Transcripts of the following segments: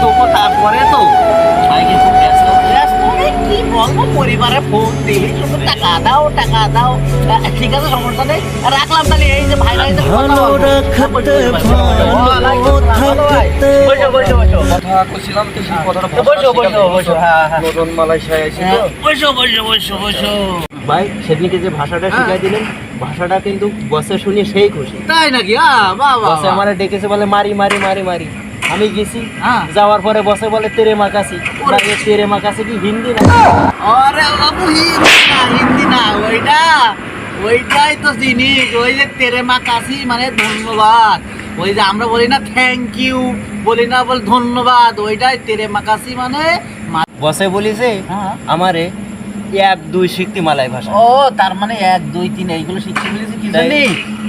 তোকে তারপরে তো। ভাই কিন্তু ব্যস্ত ব্যস্ত কি বলব? পরিবারে ফোন দিই শুধু টাকা দাও টাকা দাও। ঠিক আছে সমস্যা নেই। রাখলাম তাহলে এই যে ভাই। ভাই। সেদিনকে যে ভাষাটা হ্যাঁ। শিখাই দিলেন ভাষাটা কিন্তু বসে শুনে সেই খুশি। তাই নাকি? আহ, বাহ বাহ বসে আমার ডেকেছে বলে মারি মারি মারি মারি। আমি গেছি। হ্যাঁ। যাওয়ার পরে বসে বলে তেরে। ভাই, এ তেরে মাকাসি কি হিন্দি না? আরে বাবু হিন্দি না হিন্দি না ওইটা ওইটাই তো জিনিস। ওই যে তেরে মা কাশি মানে ধন্যবাদ। ওই যে আমরা বলি না থ্যাংক ইউ বলি না বল ধন্যবাদ। ওইটাই তেরে মা কাশি মানে বসে বলিছে হ্যাঁ। আমারে এক দুই শিখতি মালাই ভাষা। ও তার মানে এক দুই তিন এইগুলো শিখতে বলেছি কি জানি?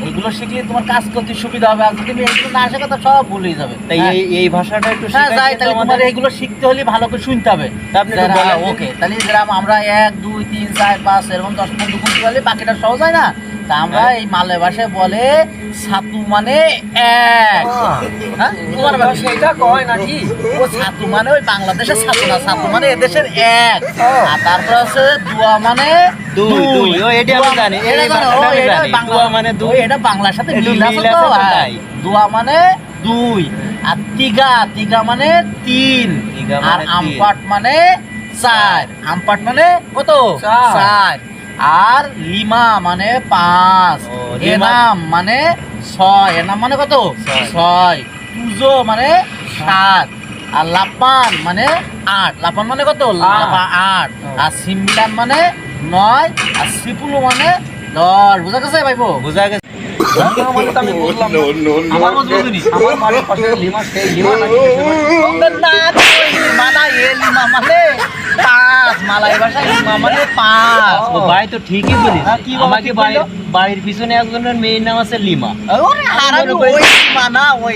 এইগুলো শিখলে তোমার কাজ করতে সুবিধা হবে আর যদি তুমি এইগুলো না শেখো তো সব ভুল যাবে। তাই। এই এই ভাষাটা একটু হ্যাঁ যাই তাহলে তোমার এইগুলো শিখতে হলে ভালো করে শুনতে হবে। আপনি ওকে তাহলে যেরকম আমরা এক দুই তিন চার পাঁচ এরকম দশ পনেরো গুণ করলে বাকিটা সহজ হয় না? তা আমরা হ্যাঁ। এই মালয় ভাষায় বলে সাতু মানে এক। হ্যাঁ? তোমার ভাষা এটা কয় নাকি? ও সাতু মানে ওই বাংলাদেশের সাতু না সাতু মানে এদেশের এক। আর তারপর আছে দুয়া মানে দুই, দুই। ও, এটা আমি জানি। বাংলা- মানে দুই। এটা বাংলার সাথে মিল আছে তো। দুয়া মানে দুই। আর তিগা তিগা মানে তিন। আর মানে আমপাট মানে চার। আমপাট মানে কত? চার। আর লিমা মানে পাঁচ। এনাম মানে ছয়। এনাম মানে কত? ছয়। পুজো মানে সাত। আর লাপান মানে আট। লাপান মানে কত? আট। আর সিমলান মানে নয় আর সিপুলু মানে দশ। বুঝা গেছে ভাইবো বোঝা গেছে। লিমা তো আমি বুঝলাম আমার মতো বুঝিনি। আমার বাড়ির পাশে লিমা সেই লিমা নাকি না ওই লিমা না এ লিমা মানে পাঁচ। মালাই ভাষায় লিমা মানে পাঁচ। ও ভাই তো ঠিকই বলিস। হ্যাঁ, আমাকে বাড়ির পিছনে একজনের মেয়ের নাম আছে লিমা।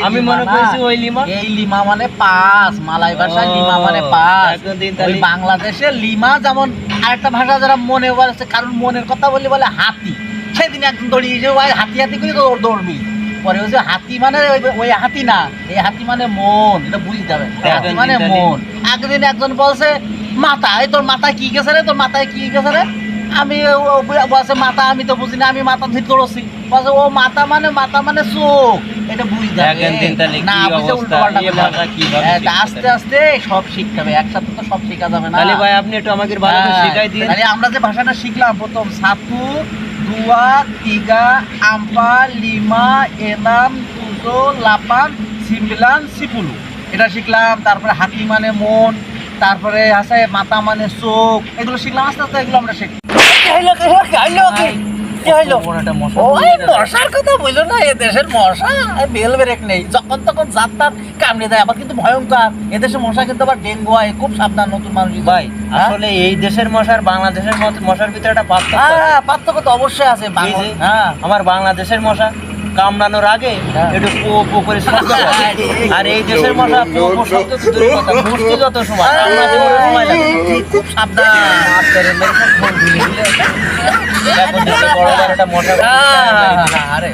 আমি মনে করছি ওই লিমা এই লিমা মানে পাঁচ মালাই ভাষায় ও, লিমা মানে তাহলে- বাংলাদেশে লিমা যেমন আরেকটা ভাষা যারা মনে বলছে কারণ মনের কথা বলি বলে হাতি। সেদিন একজন দৌড়িয়ে যে ওই হাতি হাতি করে দৌড় দৌড়বি পরে যে হাতি মানে ওই- হাতি না এই হাতি মানে মন। এটা বুঝতে হবে। হাতি মানে। মন। একদিন একজন বলছে মাথা এই তোর মাথায় কি গেছে রে? তোর মাথায় কি গেছে রে? আমি বলছে মাথা আমি তো বুঝি না আমি মাথা ধরে দৌড়ছি বলছে ও মাথা মানে মাথা মানে চোখ। এটা বুঝতে না বুঝে। ভাষা কীভাবে হ্যাঁ, আস্তে আস্তে সব শিখতে হবে। একসাথে তো সব শেখা যাবে না। তাহলে ভাই আপনি একটু আমাকে ভালো হ্যাঁ, শেখাই দিন। তাহলে আমরা যে ভাষাটা শিখলাম প্রথম সাতু দুয়া তিগা আম্পা লিমা এনাম তুজো লাপান সিমবিলান সিপুলু। এটা শিখলাম তারপরে হাতি মানে মন তারপরে আছে মাথা মানে চোখ। এগুলো শিখলাম আস্তে আস্তে এগুলো আমরা শিখলাম কি হইল? ওই মশার কথা বলল না এ দেশের মশা বেল ব্রেক নেই। যখন তখন কামড়ে দেয় আবার কিন্তু ভয়ঙ্কর। এদেশে মশা কিন্তু আবার ডেঙ্গু হয় খুব সাবধান নতুন মানুষ ভাই আসলে এই দেশের মশার বাংলাদেশের মশার ভিতরে একটা পার্থক্য হ্যাঁ পার্থক্য তো অবশ্যই আছে হ্যাঁ। আমার বাংলাদেশের মশা কামড়ানোর আগে হ্যাঁ। একটু পো পো করে আর এই দেশের মশা পো পো শব্দ যত সময় কামড়াতে সময় লাগে খুব সাবধান। বড় একটা মশা আরে